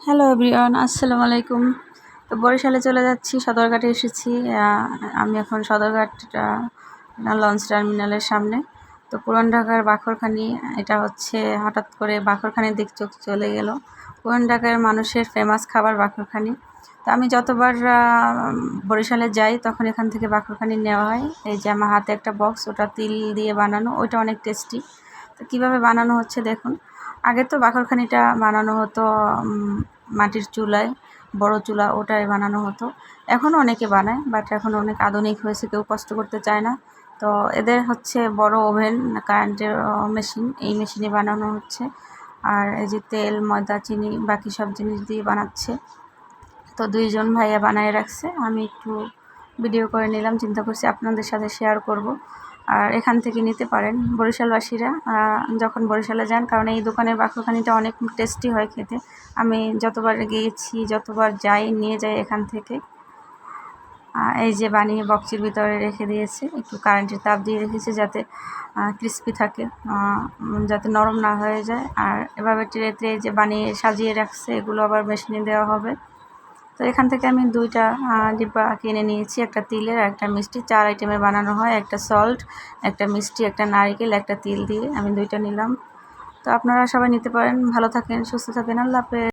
Hello everyone আসসালামু আলাইকুম তো বরিশালে চলে যাচ্ছি সদরঘাটে এসেছি। আমি এখন সদরঘাট আহ, লঞ্চ টার্মিনালের সামনে। তো পুরান ঢাকার বাখরখানি এটা হচ্ছে হঠাৎ করে বাখরখানির দিক চোখ চলে গেল। পুরান ঢাকার মানুষের ফেমাস খাবার বাখরখানি তো আমি যতবার বরিশালে যাই তখন এখান থেকে বাখরখানি নেওয়া হয়। এই যে আমার হাতে একটা বক্স ওটা তিল দিয়ে বানানো ওইটা অনেক টেস্টি তো কীভাবে বানানো হচ্ছে দেখুন। আগে তো বাখরখানিটা বানানো হতো মাটির চুলায়, বড় চুলা ওটায় বানানো হতো। এখনও অনেকে বানায় বাট এখন অনেক আধুনিক হয়েছে, কেউ কষ্ট করতে চায় না। তো এদের হচ্ছে বড় ওভেন, কারেন্টের মেশিন, এই মেশিনে বানানো হচ্ছে। আর এই যে তেল, ময়দা, চিনি, বাকি সব জিনিস দিয়ে বানাচ্ছে। তো দুইজন ভাইয়া বানায় রাখছে। আমি একটু ভিডিও করে নিলাম, চিন্তা করছি আপনাদের সাথে শেয়ার করব। আর এখান থেকে নিতে পারেন বরিশালবাসীরা। যখন বরিশালে যান, কারণ এই দোকানের বাক্যখানিটা অনেক টেস্টি হয় খেতে। আমি যতবার গিয়েছি, যতবার যাই, নিয়ে যাই এখান থেকে। এই যে বানিয়ে বক্সের ভিতরে রেখে দিয়েছে, একটু কারেন্টের তাপ দিয়ে রেখেছে যাতে ক্রিস্পি থাকে যাতে নরম না হয়ে যায়। আর এভাবে ট্রে ট্রে যে বানিয়ে সাজিয়ে রাখছে, এগুলো আবার মেশিনে দেওয়া হবে। তো এখান থেকে আমি দুইটা ডিব্বা কিনে নিয়েছি। একটা তিলের একটা মিষ্টি। চার আইটেমের বানানো হয়। একটা সল্ট একটা মিষ্টি, একটা নারিকেল, একটা তিল দিয়ে আমি দুইটা নিলাম। তো আপনারা সবাই নিতে পারেন। ভালো থাকেন, সুস্থ থাকেন। আল্লাহ হাফেজ।